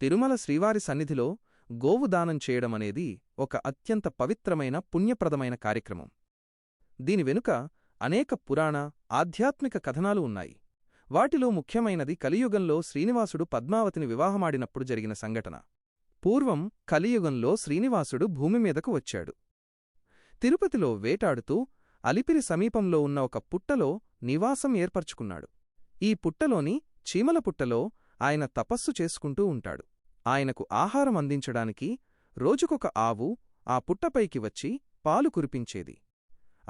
తిరుమల శ్రీవారి సన్నిధిలో గోవు దానం చేయడమనేది ఒక అత్యంత పవిత్రమైన పుణ్యప్రదమైన కార్యక్రమం. దీని వెనుక అనేక పురాణ ఆధ్యాత్మిక కథనాలు ఉన్నాయి. వాటిలో ముఖ్యమైనది కలియుగంలో శ్రీనివాసుడు పద్మావతిని వివాహమాడినప్పుడు జరిగిన సంఘటన. పూర్వం కలియుగంలో శ్రీనివాసుడు భూమిమీదకు వచ్చాడు. తిరుపతిలో వేటాడుతూ అలిపిరి సమీపంలో ఉన్న ఒక పుట్టలో నివాసం ఏర్పరచుకున్నాడు. ఈ పుట్టలోని చీమల పుట్టలో ఆయన తపస్సు చేసుకుంటూ ఉంటాడు. ఆయనకు ఆహారం అందించడానికి రోజుకొక ఆవు ఆ పుట్టపైకి వచ్చి పాలు కురిపించేది.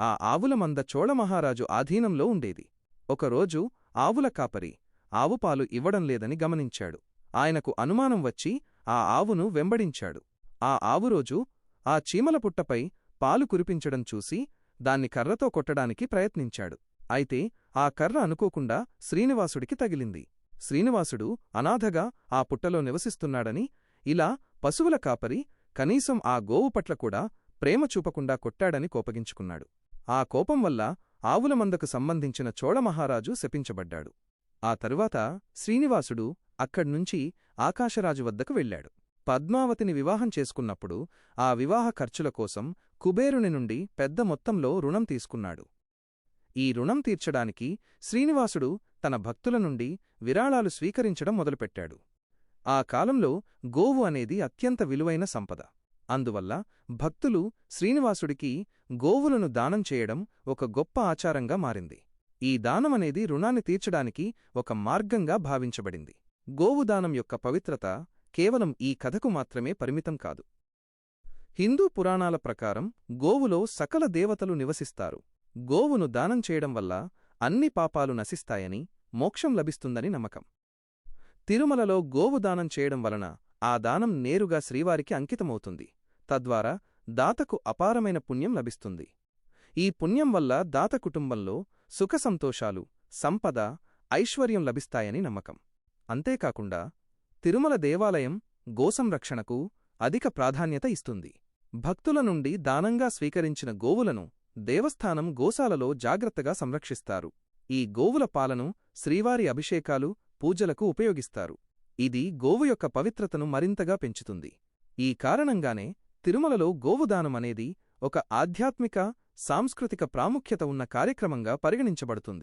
ఆ ఆవుల మంద చోళమహారాజు ఆధీనంలో ఉండేది. ఒకరోజు ఆవుల కాపరి ఆవుపాలు ఇవ్వడం లేదని గమనించాడు. ఆయనకు అనుమానం వచ్చి ఆ ఆవును వెంబడించాడు. ఆ ఆవు రోజు ఆ చీమల పుట్టపై పాలు కురిపించడం చూసి దాన్ని కర్రతో కొట్టడానికి ప్రయత్నించాడు. అయితే ఆ కర్ర అనుకోకుండా శ్రీనివాసుడికి తగిలింది. శ్రీనివాసుడు అనాథగా ఆ పుట్టలో నివసిస్తున్నాడని ఇలా పశువుల కాపరి కనీసం ఆ గోవు పట్ల కూడా ప్రేమ చూపకుండా కొట్టాడని కోపగించుకున్నాడు. ఆ కోపం వల్ల ఆవుల మందకు సంబంధించిన చోళమహారాజు శపించబడ్డాడు. ఆ తరువాత శ్రీనివాసుడు అక్కడ్నుంచి ఆకాశరాజు వద్దకు వెళ్ళాడు. పద్మావతిని వివాహం చేసుకున్నప్పుడు ఆ వివాహ ఖర్చుల కోసం కుబేరుని నుండి పెద్ద మొత్తంలో రుణం తీసుకున్నాడు. ఈ రుణం తీర్చడానికి శ్రీనివాసుడు తన భక్తుల నుండి విరాళాలు స్వీకరించడం మొదలుపెట్టాడు. ఆ కాలంలో గోవు అనేది అత్యంత విలువైన సంపద. అందువల్ల భక్తులు శ్రీనివాసుడికి గోవులను దానం చేయడం ఒక గొప్ప ఆచారంగా మారింది. ఈ దానమనేది రుణాన్ని తీర్చడానికి ఒక మార్గంగా భావించబడింది. గోవుదానం యొక్క పవిత్రత కేవలం ఈ కథకు మాత్రమే పరిమితం కాదు. హిందూ పురాణాల ప్రకారం గోవులో సకల దేవతలు నివసిస్తారు. గోవును దానం చేయడం వల్ల అన్ని పాపాలు నశిస్తాయని మోక్షం లభిస్తుందని నమ్మకం. తిరుమలలో గోవు దానం చేయడం వలన ఆ దానం నేరుగా శ్రీవారికి అంకితమవుతుంది. తద్వారా దాతకు అపారమైన పుణ్యం లభిస్తుంది. ఈ పుణ్యం వల్ల దాత కుటుంబంలో సుఖసంతోషాలు సంపద ఐశ్వర్యం లభిస్తాయని నమ్మకం. అంతేకాకుండా తిరుమల దేవాలయం గోసంరక్షణకు అధిక ప్రాధాన్యత ఇస్తుంది. భక్తుల నుండి దానంగా స్వీకరించిన గోవులను దేవస్థానం గోశాలలో జాగ్రత్తగా సంరక్షిస్తారు. ఈ గోవుల పాలను శ్రీవారి అభిషేకాలు పూజలకు ఉపయోగిస్తారు. ఇది గోవు యొక్క పవిత్రతను మరింతగా పెంచుతుంది. ఈ కారణంగానే తిరుమలలో గోవుదానం అనేది ఒక ఆధ్యాత్మిక సాంస్కృతిక ప్రాముఖ్యత ఉన్న కార్యక్రమంగా పరిగణించబడుతుంది.